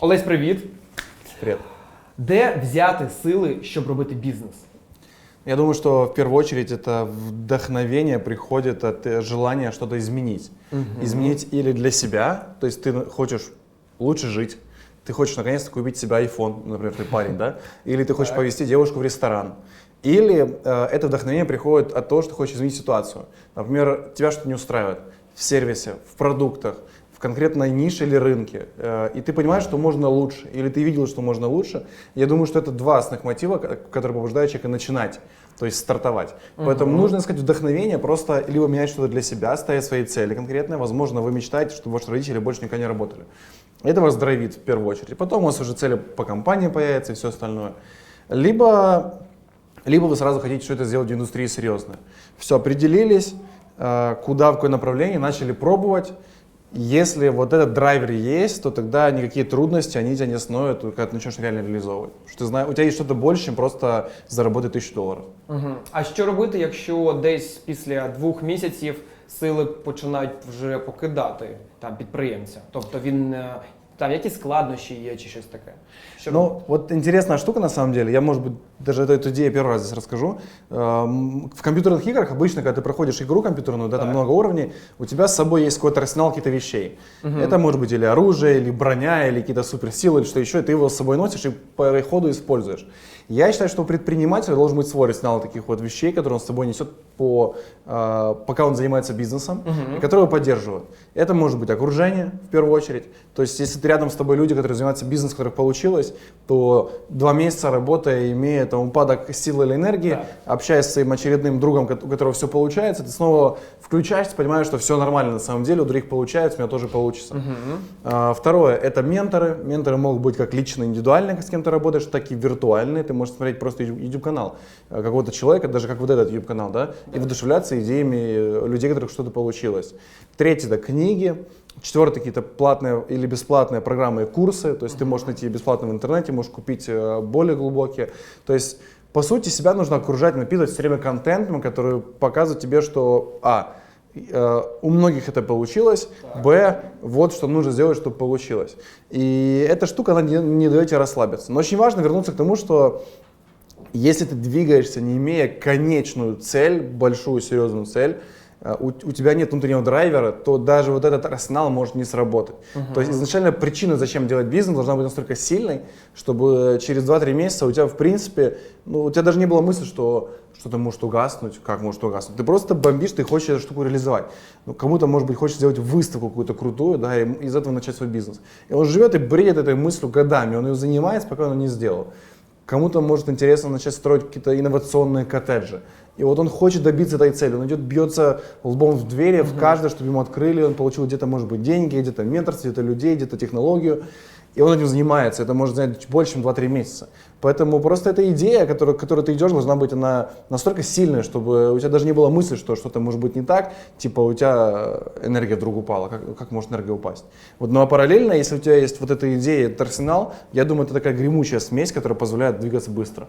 Олесь, привіт. Привет. Де взяти сили, щоб робити бізнес? Я думаю, что в первую очередь это вдохновение приходит от э, желания что-то изменить. Изменить или для себя, то есть ты хочешь лучше жить, ты хочешь наконец-то купить себе iPhone, например, ты парень, да? Или ты хочешь повезти девушку в ресторан. Или э, это вдохновение приходит от того, что ты хочешь изменить ситуацию. Например, тебя что-то не устраивает в сервисе, в продуктах, в конкретной нише или рынке, э, и ты понимаешь, что можно лучше, или ты видел, что можно лучше. Я думаю, что это два основных мотива, ко- которые побуждают человека начинать, то есть стартовать. Поэтому нужно искать вдохновение, просто либо менять что-то для себя, ставить свои цели конкретные. Возможно, вы мечтаете, чтобы ваши родители больше никогда не работали. Это вас драйвит в первую очередь. Потом у вас уже цели по компании появятся и все остальное. Либо либо вы сразу хотите что-то сделать в индустрии серьезно. Все, определились, э, куда, в какое направление, начали пробовать. Если вот этот драйвер есть, то тогда никакие трудности, они тебя не остановят, когда ты начнешь реально реализовывать. Потому Что ты знаешь, у тебя есть что-то больше, чем просто заработать тысячу долларов. Угу. А що робити, якщо десь після двох місяців сили починають вже покидати там підприємця? Тобто він е, там якісь складнощі є чи щось таке? Що робити? Ну, вот интересная штука на самом деле. Я, может быть, даже эту, эту идею первый раз здесь расскажу. Эм, В компьютерных играх обычно, когда ты проходишь игру компьютерную, да, там Так. много уровней, у тебя с собой есть какой-то арсенал каких-то вещей. Это может быть или оружие, или броня, или какие-то суперсилы, или что еще, и ты его с собой носишь и по ходу используешь. Я считаю, что у предпринимателя должен быть свой арсенал таких вот вещей, которые он с собой несет, по, э, пока он занимается бизнесом, и которые его поддерживают. Это может быть окружение, в первую очередь. То есть, если ты рядом с тобой люди, которые занимаются бизнесом, у которых получилось, то два месяца работая, имея там упадок силы или энергии, Так. общаясь с своим очередным другом, у которого все получается, ты снова включаешься, понимаешь, что все нормально на самом деле, у других получается, у меня тоже получится. А, Второе, это менторы. Менторы могут быть как лично индивидуальные, с кем ты работаешь, так и виртуальные. Ты можешь смотреть просто YouTube-канал э, какого-то человека, даже как вот этот YouTube-канал, да, и вдохновляться идеями э, людей, у которых что-то получилось. Третье, это книги. Четвертое, какие-то платные или бесплатные программы и курсы. То есть ты можешь найти бесплатно в интернете, можешь купить э, более глубокие. То есть, по сути, себя нужно окружать, напитывать все время контентом, который показывает тебе, что, а, Э, у многих это получилось, б, вот что нужно сделать, чтобы получилось. И эта штука, она не, не дает тебе расслабиться. Но очень важно вернуться к тому, что если ты двигаешься, не имея конечную цель, большую серьезную цель, у, у тебя нет внутреннего драйвера, то даже вот этот арсенал может не сработать. То есть изначально причина, зачем делать бизнес, должна быть настолько сильной, чтобы через 2-3 месяца у тебя, в принципе, ну, у тебя даже не было мысли, что что-то может угаснуть, как может угаснуть. Ты просто бомбишь, ты хочешь эту штуку реализовать. Ну, кому-то, может быть, хочет сделать выставку какую-то крутую, да, и из этого начать свой бизнес. И он живет и бредит этой мыслью годами, он ее занимается, пока он ее не сделал. Кому-то может интересно начать строить какие-то инновационные коттеджи. И вот он хочет добиться этой цели. Он идет, бьется лбом в двери, в каждое, чтобы ему открыли. Он получил где-то, может быть, деньги, где-то менторство, где-то людей, где-то технологию. И он этим занимается. Это может занять больше, чем 2-3 месяца. Поэтому просто эта идея, которую, к которой ты идешь, должна быть она настолько сильная, чтобы у тебя даже не было мысли, что что-то может быть не так. Типа у тебя энергия вдруг упала. Как, как может энергия упасть? Вот, ну а параллельно, если у тебя есть вот эта идея, этот арсенал, я думаю, это такая гремучая смесь, которая позволяет двигаться быстро.